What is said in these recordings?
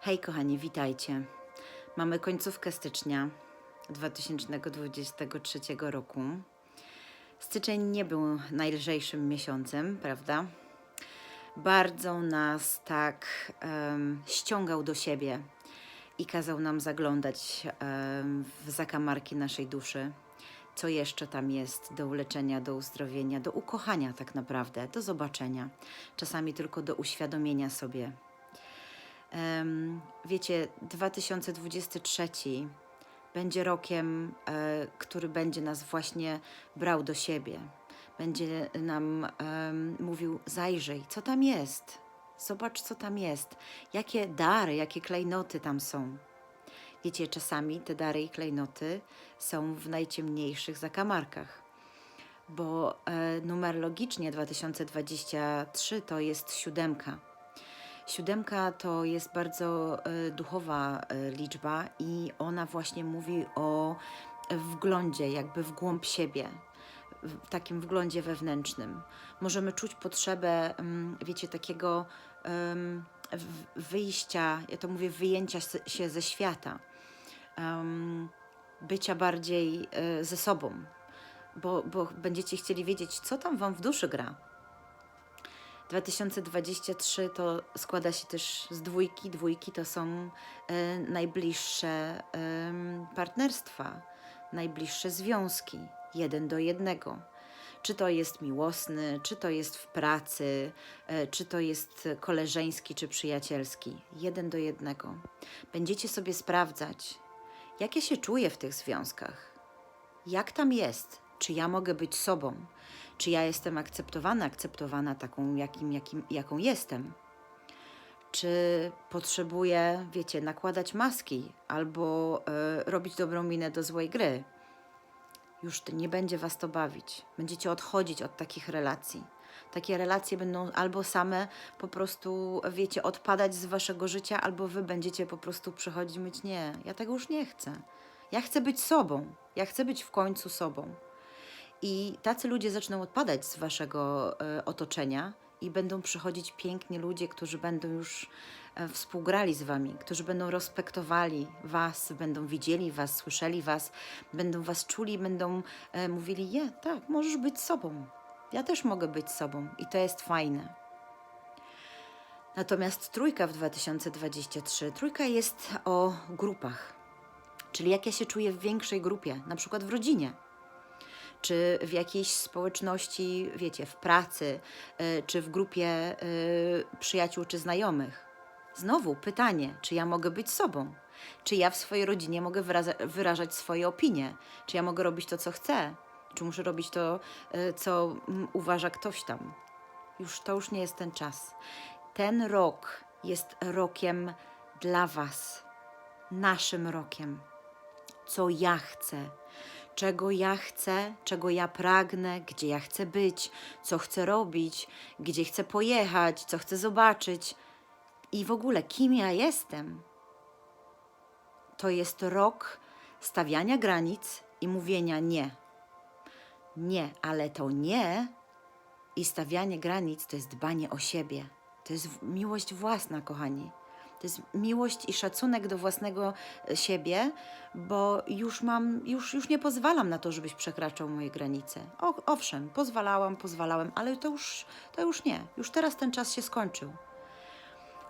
Hej kochani, witajcie. Mamy końcówkę stycznia 2023 roku. Styczeń nie był najlżejszym miesiącem, prawda? Bardzo nas tak em, ściągał do siebie i kazał nam zaglądać em, w zakamarki naszej duszy. Co jeszcze tam jest do uleczenia, do uzdrowienia, do ukochania tak naprawdę, do zobaczenia. Czasami tylko do uświadomienia sobie Wiecie, 2023 będzie rokiem, e, który będzie nas właśnie brał do siebie. Będzie nam mówił: zajrzyj, co tam jest. Zobacz, co tam jest. Jakie dary, jakie klejnoty tam są. Wiecie, czasami te dary i klejnoty są w najciemniejszych zakamarkach, bo e, numerologicznie 2023 to jest siódemka. Siódemka to jest bardzo e, duchowa e, liczba i ona właśnie mówi o wglądzie, jakby w głąb siebie, w takim wglądzie wewnętrznym. Możemy czuć potrzebę, mm, wiecie, takiego wyjścia, ja to mówię, wyjęcia się ze świata, bycia bardziej e, ze sobą, bo, bo będziecie chcieli wiedzieć, co tam wam w duszy gra. 2023 to składa się też z dwójki. Dwójki to są e, najbliższe partnerstwa, najbliższe związki, jeden do jednego. Czy to jest miłosny, czy to jest w pracy, e, czy to jest koleżeński, czy przyjacielski. Jeden do jednego. Będziecie sobie sprawdzać, jak ja się czuję w tych związkach. Jak tam jest? Czy ja mogę być sobą? Czy ja jestem akceptowana, akceptowana taką, jakim, jakim, jaką jestem? Czy potrzebuję, wiecie, nakładać maski albo e, robić dobrą minę do złej gry? Już nie będzie was to bawić. Będziecie odchodzić od takich relacji. Takie relacje będą albo same po prostu, wiecie, odpadać z waszego życia, albo wy będziecie po prostu przychodzić i mówić: Nie, ja tego już nie chcę. Ja chcę być sobą. Ja chcę być w końcu sobą. I tacy ludzie zaczną odpadać z waszego e, otoczenia i będą przychodzić piękni ludzie, którzy będą już e, współgrali z wami, którzy będą respektowali was, będą widzieli was, słyszeli was, będą was czuli, będą e, mówili: Je, tak, możesz być sobą. Ja też mogę być sobą i to jest fajne. Natomiast trójka w 2023, trójka jest o grupach, czyli jak ja się czuję w większej grupie, na przykład w rodzinie czy w jakiejś społeczności, wiecie, w pracy, y, czy w grupie y, przyjaciół czy znajomych. Znowu pytanie, czy ja mogę być sobą? Czy ja w swojej rodzinie mogę wyrażać swoje opinie? Czy ja mogę robić to, co chcę? Czy muszę robić to, y, co mm, uważa ktoś tam? Już to już nie jest ten czas. Ten rok jest rokiem dla Was, naszym rokiem co ja chcę, czego ja chcę, czego ja pragnę, gdzie ja chcę być, co chcę robić, gdzie chcę pojechać, co chcę zobaczyć i w ogóle kim ja jestem. To jest rok stawiania granic i mówienia nie. Nie, ale to nie i stawianie granic to jest dbanie o siebie. To jest miłość własna, kochani. To jest miłość i szacunek do własnego e, siebie, bo już mam, już, już nie pozwalam na to, żebyś przekraczał moje granice. O, owszem, pozwalałam, pozwalałem, ale to już, to już nie. Już teraz ten czas się skończył.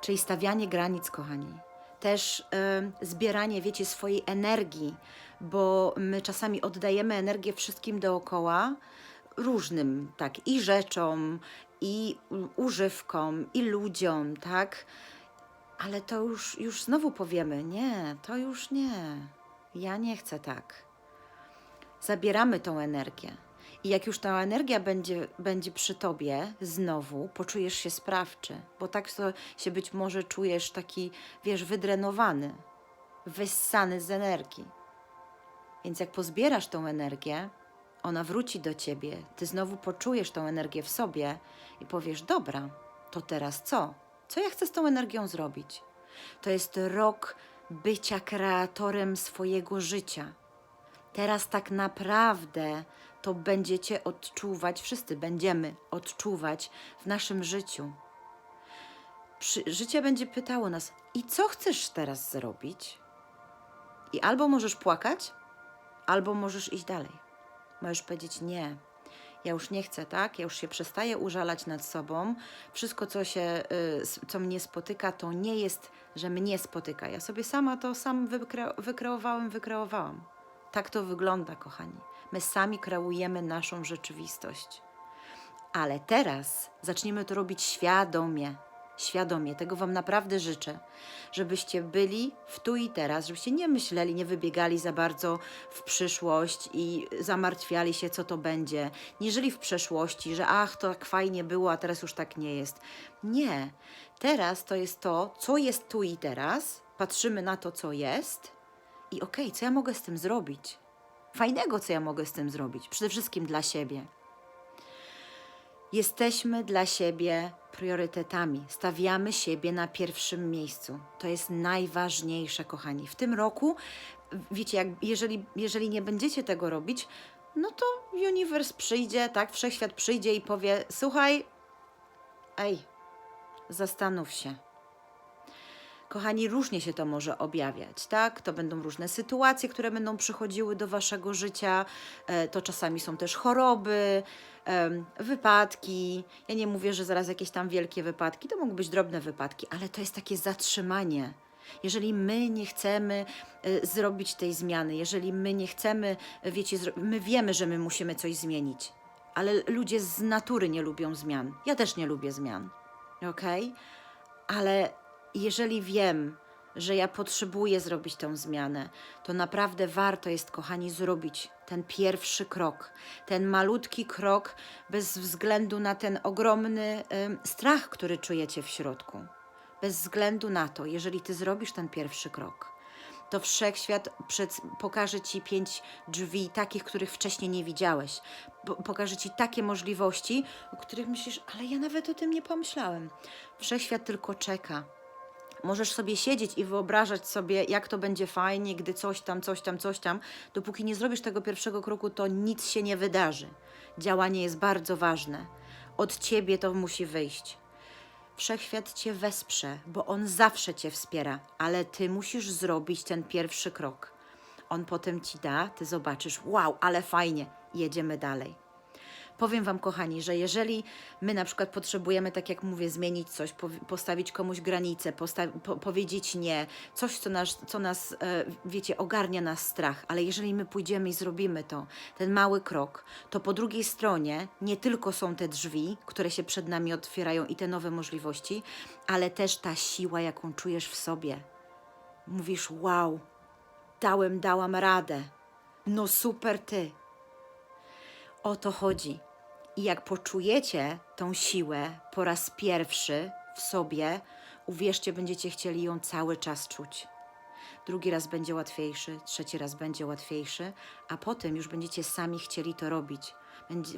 Czyli stawianie granic, kochani. Też em, zbieranie, wiecie, swojej energii, bo my czasami oddajemy energię wszystkim dookoła, różnym, tak, i rzeczom, i używkom, i ludziom, tak? Ale to już, już znowu powiemy, nie, to już nie. Ja nie chcę tak. Zabieramy tą energię. I jak już ta energia będzie, będzie przy tobie znowu, poczujesz się sprawczy, bo tak to się być może czujesz taki, wiesz, wydrenowany, wyssany z energii. Więc jak pozbierasz tą energię, ona wróci do ciebie, ty znowu poczujesz tą energię w sobie i powiesz: Dobra, to teraz co? Co ja chcę z tą energią zrobić? To jest rok bycia kreatorem swojego życia. Teraz tak naprawdę to będziecie odczuwać, wszyscy będziemy odczuwać w naszym życiu. przy, życie będzie pytało nas: i co chcesz teraz zrobić? I albo możesz płakać, albo możesz iść dalej. Możesz powiedzieć: Nie, ja już nie chcę, tak? Ja już się przestaję użalać nad sobą. Wszystko, co się, y, co mnie spotyka, to nie jest, że mnie spotyka. Ja sobie sama to sam wykre wykreowałem, wykreowałam. Tak to wygląda, kochani. My sami kreujemy naszą rzeczywistość. Ale teraz zaczniemy to robić świadomie. Świadomie. Tego Wam naprawdę życzę. Żebyście byli w tu i teraz, żebyście nie myśleli, nie wybiegali za bardzo w przyszłość i zamartwiali się, co to będzie. Nie żyli w przeszłości, że ach, to tak fajnie było, a teraz już tak nie jest. Nie. Teraz to jest to, co jest tu i teraz. Patrzymy na to, co jest i okej, co ja mogę z tym zrobić? Fajnego, co ja mogę z tym zrobić? Przede wszystkim dla siebie. Jesteśmy dla siebie priorytetami, stawiamy siebie na pierwszym miejscu. To jest najważniejsze, kochani. W tym roku, wiecie, jak, jeżeli, jeżeli nie będziecie tego robić, no to uniwers przyjdzie, tak, wszechświat przyjdzie i powie: Słuchaj, ej, zastanów się. Kochani, różnie się to może objawiać, tak? To będą różne sytuacje, które będą przychodziły do waszego życia. E, To czasami są też choroby, wypadki. Ja nie mówię, że zaraz jakieś tam wielkie wypadki, to mogą być drobne wypadki, ale to jest takie zatrzymanie. Jeżeli my nie chcemy e, zrobić tej zmiany, jeżeli my nie chcemy, e, wiecie, my wiemy, że my musimy coś zmienić, ale ludzie z natury nie lubią zmian. Ja też nie lubię zmian, okej? Ale jeżeli wiem, że ja potrzebuję zrobić tę zmianę, to naprawdę warto jest, kochani, zrobić ten pierwszy krok, ten malutki krok, bez względu na ten ogromny strach, który czujecie w środku. Bez względu na to, jeżeli ty zrobisz ten pierwszy krok, to wszechświat przed, pokaże ci pięć drzwi, takich, których wcześniej nie widziałeś. Po, pokaże ci takie możliwości, o których myślisz, ale ja nawet o tym nie pomyślałem. Wszechświat tylko czeka. Możesz sobie siedzieć i wyobrażać sobie, jak to będzie fajnie, gdy coś tam, coś tam, coś tam. Dopóki nie zrobisz tego pierwszego kroku, to nic się nie wydarzy. Działanie jest bardzo ważne. Od ciebie to musi wyjść. Wszechświat cię wesprze, bo on zawsze cię wspiera, ale ty musisz zrobić ten pierwszy krok. On potem ci da, ty zobaczysz, wow, ale fajnie, jedziemy dalej. Powiem Wam, kochani, że jeżeli my na przykład potrzebujemy, tak jak mówię, zmienić coś, postawić komuś granicę, po- powiedzieć nie, coś, co nas, co nas e, wiecie, ogarnia nas strach, ale jeżeli my pójdziemy i zrobimy to, ten mały krok, to po drugiej stronie nie tylko są te drzwi, które się przed nami otwierają i te nowe możliwości, ale też ta siła, jaką czujesz w sobie. Mówisz, wow, dałem, dałam radę. No super ty. O to chodzi. I jak poczujecie tą siłę po raz pierwszy w sobie, uwierzcie, będziecie chcieli ją cały czas czuć. Drugi raz będzie łatwiejszy, trzeci raz będzie łatwiejszy, a potem już będziecie sami chcieli to robić.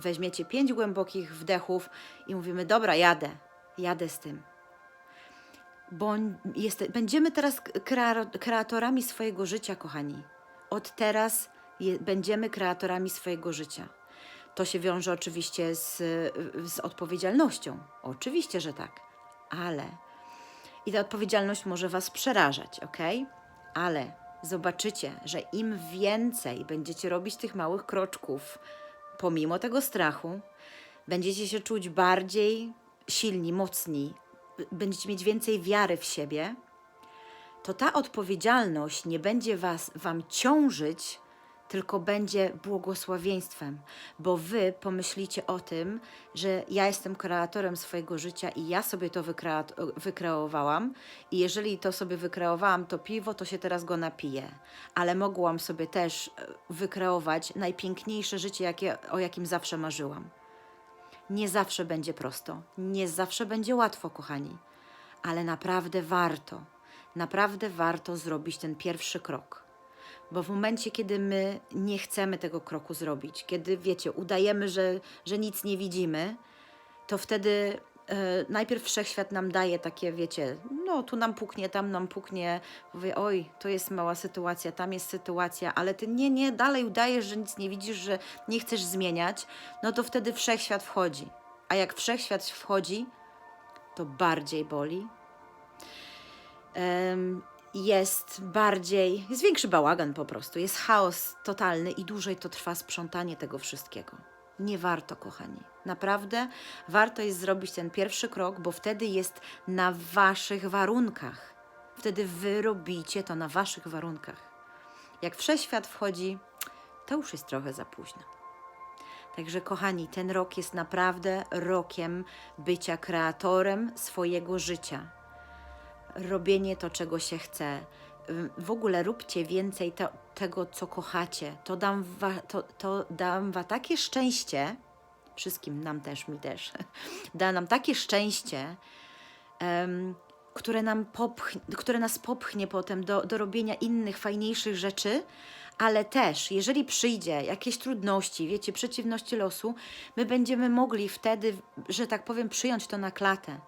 Weźmiecie pięć głębokich wdechów i mówimy: Dobra, jadę, jadę z tym. Bo jest, będziemy teraz krea- kreatorami swojego życia, kochani. Od teraz je, będziemy kreatorami swojego życia. To się wiąże oczywiście z, z odpowiedzialnością. Oczywiście, że tak. Ale i ta odpowiedzialność może Was przerażać, ok? Ale zobaczycie, że im więcej będziecie robić tych małych kroczków, pomimo tego strachu, będziecie się czuć bardziej silni, mocni, będziecie mieć więcej wiary w siebie, to ta odpowiedzialność nie będzie was, Wam ciążyć, tylko będzie błogosławieństwem, bo Wy pomyślicie o tym, że ja jestem kreatorem swojego życia i ja sobie to wykreowałam i jeżeli to sobie wykreowałam, to piwo, to się teraz go napiję. Ale mogłam sobie też e, wykreować najpiękniejsze życie, jakie, o jakim zawsze marzyłam. Nie zawsze będzie prosto, nie zawsze będzie łatwo, kochani, ale naprawdę warto, naprawdę warto zrobić ten pierwszy krok. Bo w momencie, kiedy my nie chcemy tego kroku zrobić, kiedy wiecie, udajemy, że, że nic nie widzimy, to wtedy e, najpierw wszechświat nam daje takie, wiecie, no tu nam puknie, tam nam puknie, powie, oj, to jest mała sytuacja, tam jest sytuacja, ale ty nie, nie, dalej udajesz, że nic nie widzisz, że nie chcesz zmieniać, no to wtedy wszechświat wchodzi. A jak wszechświat wchodzi, to bardziej boli, jest bardziej, jest większy bałagan po prostu, jest chaos totalny i dłużej to trwa sprzątanie tego wszystkiego. Nie warto, kochani. Naprawdę warto jest zrobić ten pierwszy krok, bo wtedy jest na waszych warunkach. Wtedy wy robicie to na waszych warunkach. Jak wszechświat wchodzi, to już jest trochę za późno. Także, kochani, ten rok jest naprawdę rokiem bycia kreatorem swojego życia. Robienie to, czego się chce. W ogóle róbcie więcej to, tego, co kochacie. To dam, wa, to, to dam wa takie szczęście, wszystkim nam też, mi też, da nam takie szczęście, em, które, nam popch, które nas popchnie potem do, do robienia innych, fajniejszych rzeczy, ale też, jeżeli przyjdzie jakieś trudności, wiecie, przeciwności losu, my będziemy mogli wtedy, że tak powiem, przyjąć to na klatę,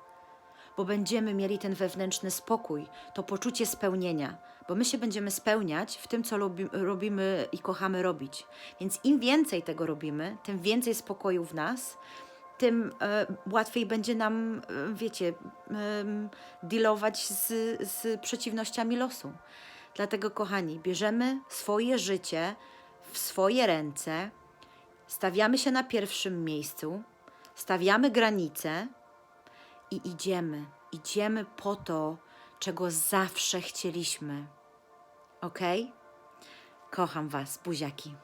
bo będziemy mieli ten wewnętrzny spokój, to poczucie spełnienia, bo my się będziemy spełniać w tym, co lubi, robimy i kochamy robić. Więc im więcej tego robimy, tym więcej spokoju w nas, tym e, łatwiej będzie nam, e, wiecie, em, dealować z, z przeciwnościami losu. Dlatego, kochani, bierzemy swoje życie w swoje ręce, stawiamy się na pierwszym miejscu, stawiamy granice i idziemy. Idziemy po to, czego zawsze chcieliśmy. Ok? Kocham Was, buziaki.